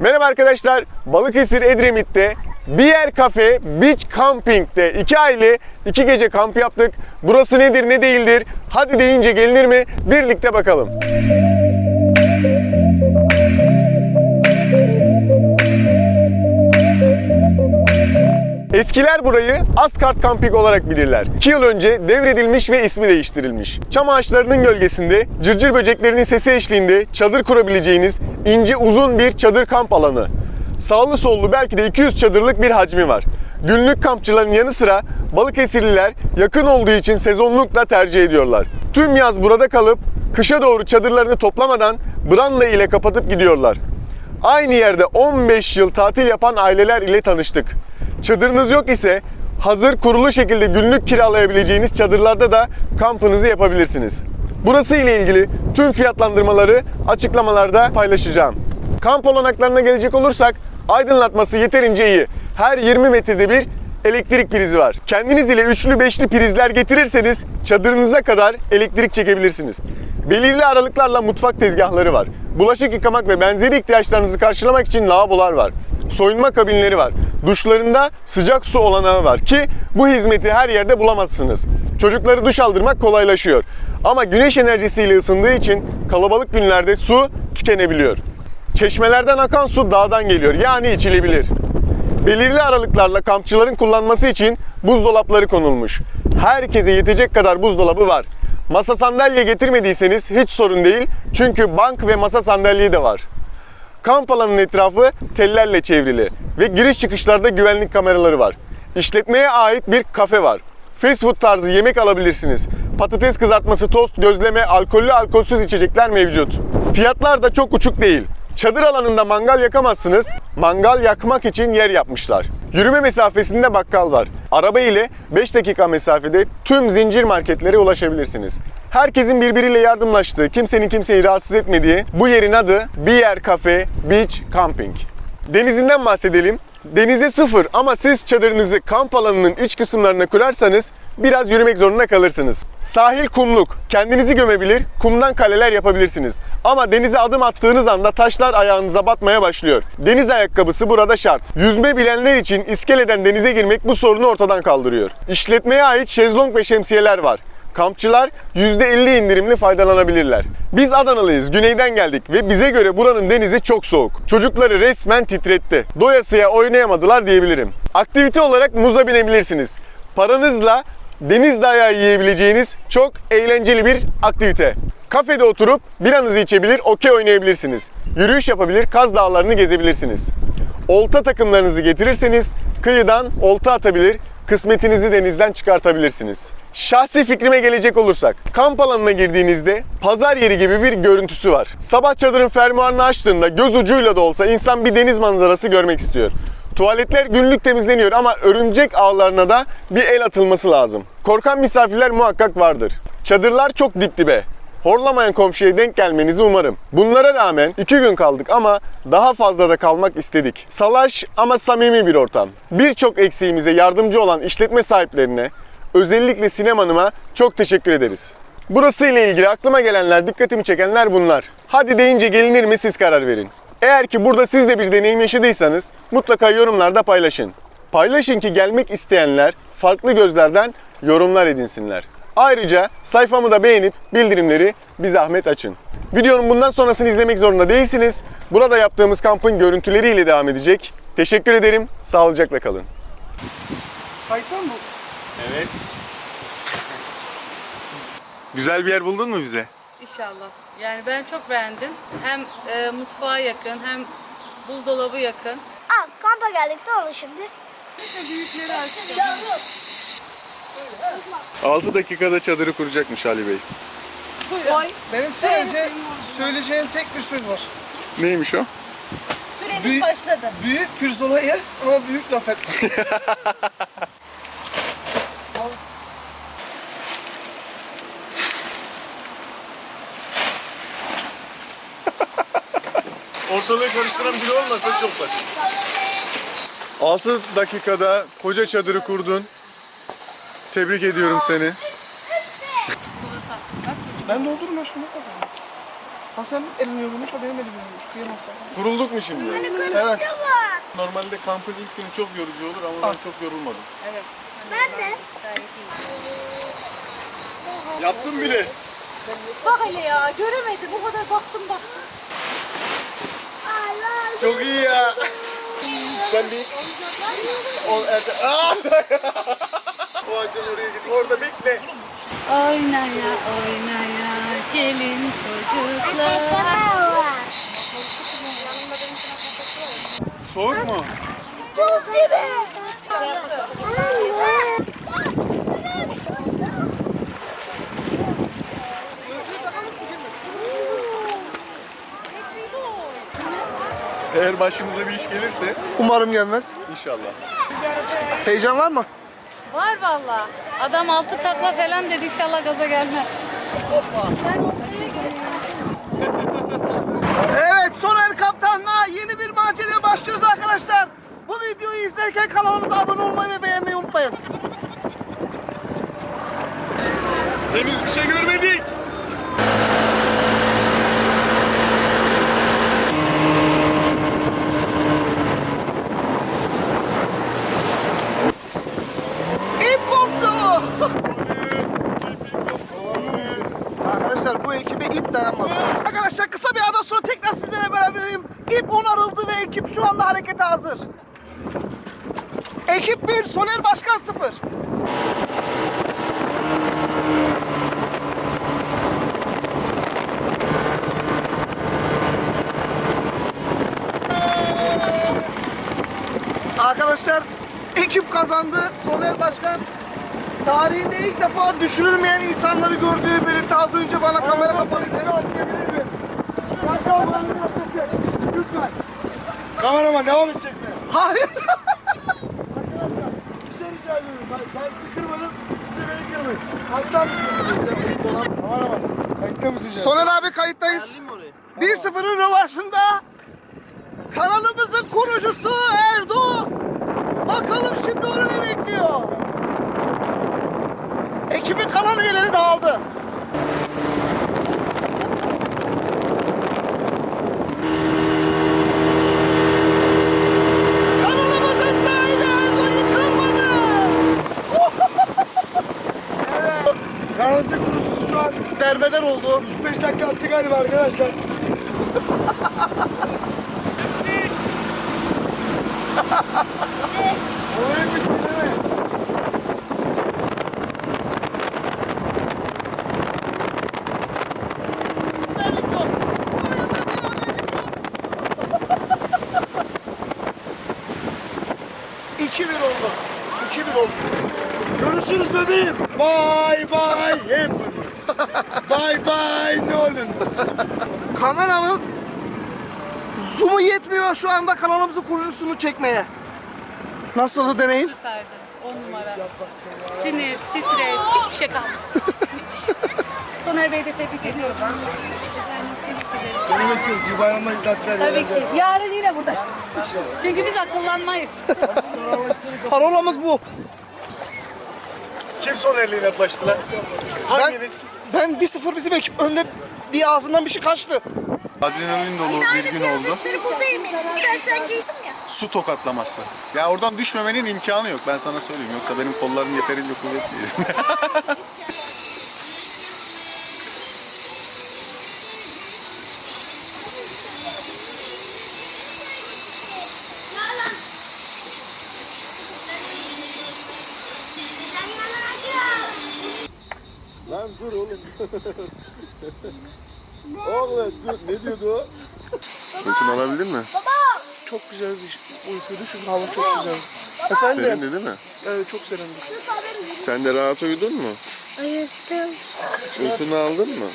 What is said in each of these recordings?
Merhaba arkadaşlar. Balıkesir Edremit'te bir yer kafe Beach Camping'de iki aile iki gece kamp yaptık. Burası nedir ne değildir? Hadi deyince gelinir mi? Birlikte bakalım. Eskiler burayı Asgard Camping olarak bilirler. 2 yıl önce devredilmiş ve ismi değiştirilmiş. Çam ağaçlarının gölgesinde, cırcır böceklerinin sesi eşliğinde çadır kurabileceğiniz ince uzun bir çadır kamp alanı. Sağlı sollu belki de 200 çadırlık bir hacmi var. Günlük kampçıların yanı sıra Balıkesirliler yakın olduğu için sezonluk da tercih ediyorlar. Tüm yaz burada kalıp kışa doğru çadırlarını toplamadan branda ile kapatıp gidiyorlar. Aynı yerde 15 yıl tatil yapan aileler ile tanıştık. Çadırınız yok ise hazır kurulu şekilde günlük kiralayabileceğiniz çadırlarda da kampınızı yapabilirsiniz. Burası ile ilgili tüm fiyatlandırmaları açıklamalarda paylaşacağım. Kamp olanaklarına gelecek olursak aydınlatması yeterince iyi. Her 20 metrede bir elektrik prizi var. Kendiniz ile üçlü beşli prizler getirirseniz çadırınıza kadar elektrik çekebilirsiniz. Belirli aralıklarla mutfak tezgahları var. Bulaşık yıkamak ve benzeri ihtiyaçlarınızı karşılamak için lavabolar var. Soyunma kabinleri var. Duşlarında sıcak su olanağı var ki bu hizmeti her yerde bulamazsınız. Çocukları duş aldırmak kolaylaşıyor. Ama güneş enerjisiyle ısındığı için kalabalık günlerde su tükenebiliyor. Çeşmelerden akan su dağdan geliyor yani içilebilir. Belirli aralıklarla kampçıların kullanması için buzdolapları konulmuş. Herkese yetecek kadar buzdolabı var. Masa sandalye getirmediyseniz hiç sorun değil. Çünkü bank ve masa sandalye de var. Kamp alanının etrafı tellerle çevrili ve giriş çıkışlarda güvenlik kameraları var. İşletmeye ait bir kafe var. Fast food tarzı yemek alabilirsiniz. Patates kızartması, tost, gözleme, alkollü alkolsüz içecekler mevcut. Fiyatlar da çok uçuk değil. Çadır alanında mangal yakamazsınız. Mangal yakmak için yer yapmışlar. Yürüme mesafesinde bakkal var. Araba ile 5 dakika mesafede tüm zincir marketlere ulaşabilirsiniz. Herkesin birbiriyle yardımlaştığı, kimsenin kimseyi rahatsız etmediği bu yerin adı Bir Yer Cafe Beach Camping. Denizinden bahsedelim. Denize sıfır ama siz çadırınızı kamp alanının iç kısımlarına kurarsanız biraz yürümek zorunda kalırsınız. Sahil kumluk. Kendinizi gömebilir, kumdan kaleler yapabilirsiniz. Ama denize adım attığınız anda taşlar ayağınıza batmaya başlıyor. Deniz ayakkabısı burada şart. Yüzme bilenler için iskeleden denize girmek bu sorunu ortadan kaldırıyor. İşletmeye ait şezlong ve şemsiyeler var. Kampçılar %50 indirimli faydalanabilirler. Biz Adanalıyız, güneyden geldik ve bize göre buranın denizi çok soğuk. Çocukları resmen titretti. Doyasıya oynayamadılar diyebilirim. Aktivite olarak muza binebilirsiniz. Paranızla deniz dayağı yiyebileceğiniz çok eğlenceli bir aktivite. Kafede oturup biranızı içebilir, okey oynayabilirsiniz. Yürüyüş yapabilir, Kaz Dağları'nı gezebilirsiniz. Olta takımlarınızı getirirseniz kıyıdan olta atabilir, kısmetinizi denizden çıkartabilirsiniz. Şahsi fikrime gelecek olursak, kamp alanına girdiğinizde pazar yeri gibi bir görüntüsü var. Sabah çadırın fermuarını açtığında göz ucuyla da olsa insan bir deniz manzarası görmek istiyor. Tuvaletler günlük temizleniyor ama örümcek ağlarına da bir el atılması lazım. Korkan misafirler muhakkak vardır. Çadırlar çok dip dibe. Horlamayan komşuya denk gelmenizi umarım. Bunlara rağmen iki gün kaldık ama daha fazla da kalmak istedik. Salaş ama samimi bir ortam. Birçok eksiğimize yardımcı olan işletme sahiplerine, özellikle Sinem Hanım'a çok teşekkür ederiz. Burası ile ilgili aklıma gelenler, dikkatimi çekenler bunlar. Hadi deyince gelinir mi siz karar verin. Eğer ki burada siz de bir deneyim yaşadıysanız mutlaka yorumlarda paylaşın. Paylaşın ki gelmek isteyenler farklı gözlerden yorumlar edinsinler. Ayrıca sayfamı da beğenip bildirimleri bir zahmet açın. Videonun bundan sonrasını izlemek zorunda değilsiniz. Burada yaptığımız kampın görüntüleriyle devam edecek. Teşekkür ederim. Sağlıcakla kalın. Kayıttan mı? Evet. Güzel bir yer buldun mu bize? İnşallah. Yani ben çok beğendim. Hem e, mutfağa yakın hem buzdolabı yakın. Aa, kampa geldik ne olur şimdi? Büyükleri açtım. 6 dakikada çadırı kuracakmış Ali Bey. Benim söyleyeceğim, söyleyeceğim tek bir söz var. Neymiş o? Süreniz Büyük- başladı. Büyük pirzola ye ama büyük laf etme. Ortalığı karıştıran biri olmasa çok basit. 6 dakikada koca çadırı kurdun. Tebrik ediyorum seni. ben doldururum aşkım. Ha sen elini yorulmuş, o benim elim yorulmuş. Kıyamam sana. Kurulduk mu şimdi? Evet. Normalde kampın ilk günü çok yorucu olur ama ben çok yorulmadım. Evet. Ben de. Yaptım bile. Bak hele ya göremedim. O kadar baktım bak. Allah. Çok iyi ya. Sen bir... O Erde... Aa! O ağacın oraya git. Orada bekle. Oynaya oynaya gelin çocuklar. Soğuk mu? Buz gibi. Eğer başımıza bir iş gelirse Umarım gelmez. inşallah. Heyecan var mı? Var valla. Adam altı takla falan dedi inşallah gaza gelmez. Evet, Soner Kaptan'la yeni bir maceraya başlıyoruz arkadaşlar. Bu videoyu izlerken kanalımıza abone olmayı ve beğenmeyi unutmayın. Henüz bir şey görmedik. İp koptu. Arkadaşlar bu ekibe ip dayanmadı. Arkadaşlar kısa bir aradan sonra tekrar sizlerle beraberim. İp onarıldı ve ekip şu anda harekete hazır. Ekip 1, Soner Başkan 0. Arkadaşlar ekip kazandı. Soner Başkan tarihinde ilk defa düşürülmeyen insanları gördüğü belirtti. Az önce bana kamera kapalı. Lütfen. Kameraman devam edecek mi? Hayır. Bir şey rica ediyorum. Ben, ben sizi kırmadım, siz de beni kırmayın. Kayıtta mısın? Kameraman, kayıtta mısın? Soner abi kayıttayız. 1-0'ın rövanşında kanalımızın kurucusu Erdo. Bakalım şimdi onu ne bekliyor? Ekibin kalan üyeleri dağıldı. Kanalımızın sahibi Erdo yıkılmadı. Kanalımızın kurucusu şu an Derbeder oldu. 3-5 dakika attı galiba arkadaşlar. Oyun bitti değil mi? İki bir oldu. 2-1 oldu. Görüşürüz bebeğim. Bye bye hepimiz. bye bye Nolan. Kameramın zoom'u yetmiyor şu anda kanalımızın kurucusunu çekmeye. Nasıldı deneyim? Süperdi. On numara. Sinir, stres, hiçbir şey kalmadı. Müthiş. Soner Bey de tebrik ediyorum. Seni bekliyoruz. İyi bayramlar, iyi tatiller. Tabii ki. Yarın yine burada. Çünkü biz akıllanmayız. Parolamız bu. Kim son elliğine yaklaştı lan? Hanginiz? Ben 1-0 bizim ekip önde diye ağzımdan bir şey kaçtı. Adrenalin dolu bir gün oldu. buradayım. İstersen giydim ya. Su tokatlaması. Ya oradan düşmemenin imkanı yok ben sana söyleyeyim. Yoksa benim kollarım yeterince kuvvetli. Lan dur oğlum. dur. Ne diyordu o? Uykun alabildin mi? Çok güzel bir uykuydu şu hava çok güzel. Efendim? Serindi değil mi? Evet çok serindi. Sen de rahat uyudun mu? Uyuttum. Uykunu aldın mı?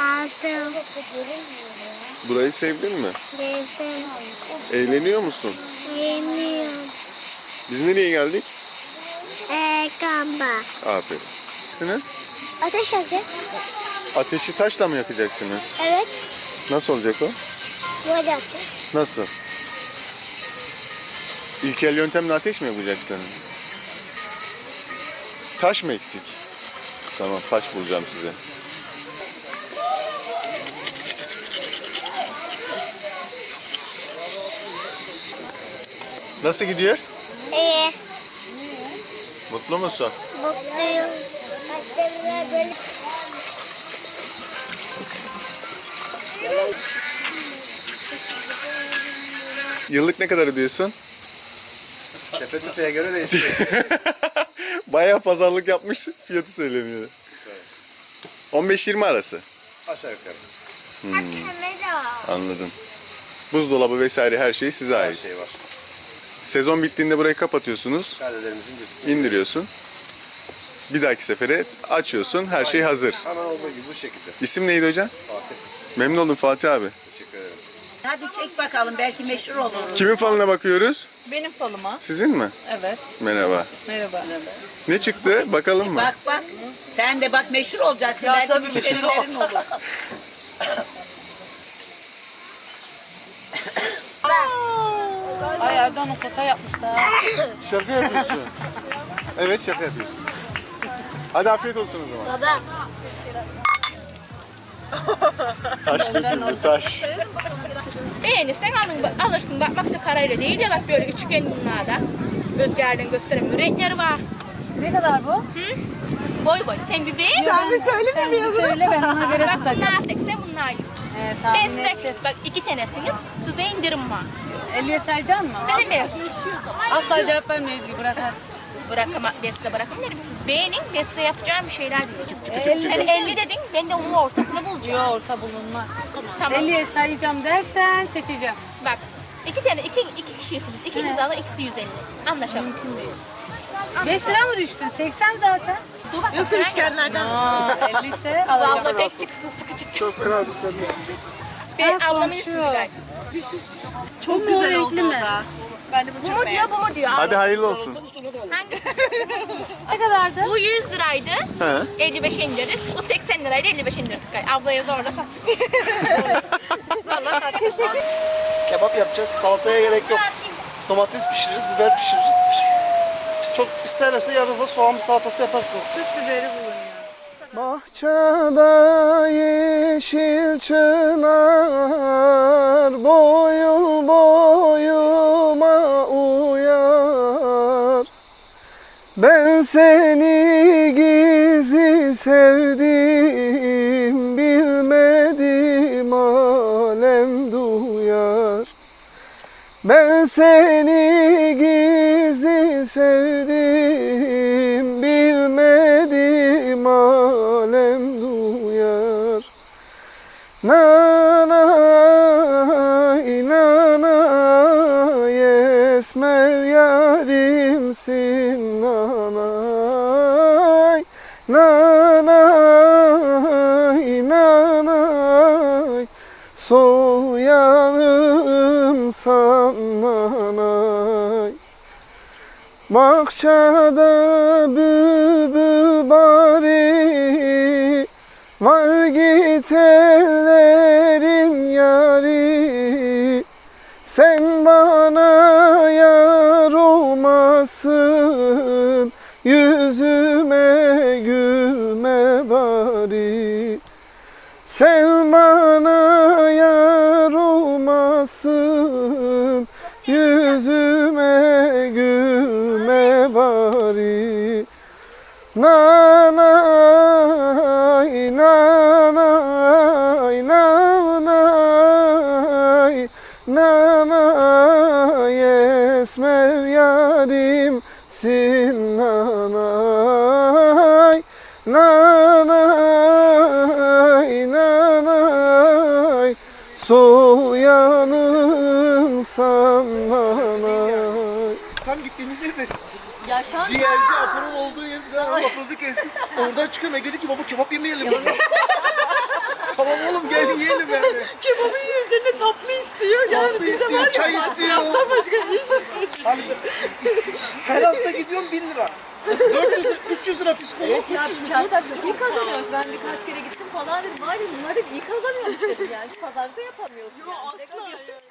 Aldım. Burayı sevdin mi? Gezdim. Eğleniyor musun? Yemiyorum. Biz nereye geldik? Eee kamba. Aferin. Ateş yakın. Ateşi taşla mı yakacaksınız? Evet. Nasıl olacak o? Böyle ateş. Nasıl? İlkel yöntemle ateş mi yapacaksınız? Taş mı eksik? Tamam taş bulacağım size. Nasıl gidiyor? İyi. Mutlu musun? Mutluyum. Annemler böyle Yıllık ne kadar ödüyorsun? Tepe tepeye göre değişiyor. Bayağı pazarlık yapmış fiyatı söylemiyor. 15-20 arası. Aşağı yukarı. kamera. Anladım. Buzdolabı vesaire her şey size Her ait. şey var. Sezon bittiğinde burayı kapatıyorsunuz, Perdelerimizin indiriyorsun. Bir dahaki sefere açıyorsun, her şey hazır. Hemen olduğu gibi bu şekilde. İsim neydi hocam? Fatih. Memnun oldum Fatih abi. Teşekkür ederim. Hadi çek bakalım belki meşhur olur. Kimin falına bakıyoruz? Benim falıma. Sizin mi? Evet. Merhaba. Merhaba. Ne çıktı? Bakalım mı? Bak bak. Sen de bak meşhur olacaksın. belki müşterilerin olur. Ay kota yapmışlar. Şaka yapıyorsun. Evet şaka yapıyorsun. Hadi afiyet olsun o zaman. Baba. Taş döküldü taş. Beğenirsen alın, alırsın. Bak bak da parayla değil ya bak böyle üçgen bunlarda. Özgürlüğün gösteremiyor. Renkleri var. Ne kadar bu? Boy boy. Sen bir beğen. Sen bir söyle Sen bir söyle ben ona göre Bak tutacağım. bunlar 80 bunlar 100. Evet, Ben tahmin size bak iki tanesiniz. Size indirim var. 50'ye sayacak mı? Sen de beğen. Asla cevap vermeyiz gibi bırakar. Size bırakın dedim. Siz beğenin ben size yapacağım bir şeyler E, diyeceğim. Sen 50 dedin ben de onun ortasını bulacağım. Yok orta bulunmaz. Tamam. 50'ye sayacağım dersen seçeceğim. Bak iki tane iki, iki kişisiniz. İkiniz alın ikisi 150. Anlaşalım. Mümkün değil. 5 lira mı düştün? 80 zaten. Dur bak. Yoksa üçgenlerden. Aa, 50 ise alacağım. abla pek çıksın sıkı çıktı. Çok kırardı sen de. Ben ablamın ismi Gülay. Çok güzel oldu o da. Ben de bu Bu mu diyor bu mu diyor. Hadi hayırlı olsun. Hangisi? Ne kadardı? Bu 100 liraydı. He. 55 indirdik. Bu 80 liraydı 55 indirdik. Ablaya zorla sattık. zorla sattık. Kebap yapacağız. Salataya gerek yok. Domates pişiririz, biber pişiririz. Çok isterlerse yanınıza soğan salatası yaparsınız. Süs biberi bulunuyor. Bahçede yeşil çınar boyun Ben seni gizli sevdim bilmedim alem duyar. Ben seni gizli sevdim bilmedim alem duyar. Nanay yarimsin nanay Nanay nanay. Soyanım sananay Bahçede bülbül bari Var git ellerin yari Nanay, Apo'nun olduğu yer lafımızı kestik. Oradan çıkıyorum Ege dedi ki baba kebap yemeyelim. tamam oğlum gel yiyelim yani. Kebabın üzerine tatlı istiyor. Yani Tatlı bize istiyor, var ya çay istiyor. masraftan başka hiçbir şey değil. Hani her hafta gidiyorum 1000 lira. 400 lira, 300 lira psikolog, 300 lira. Zaten çok iyi kazanıyoruz. Ben birkaç kere gittim falan dedim. Var ya bunlar da iyi kazanıyormuş dedim yani. Pazarda yapamıyorsun. yani. asla yani.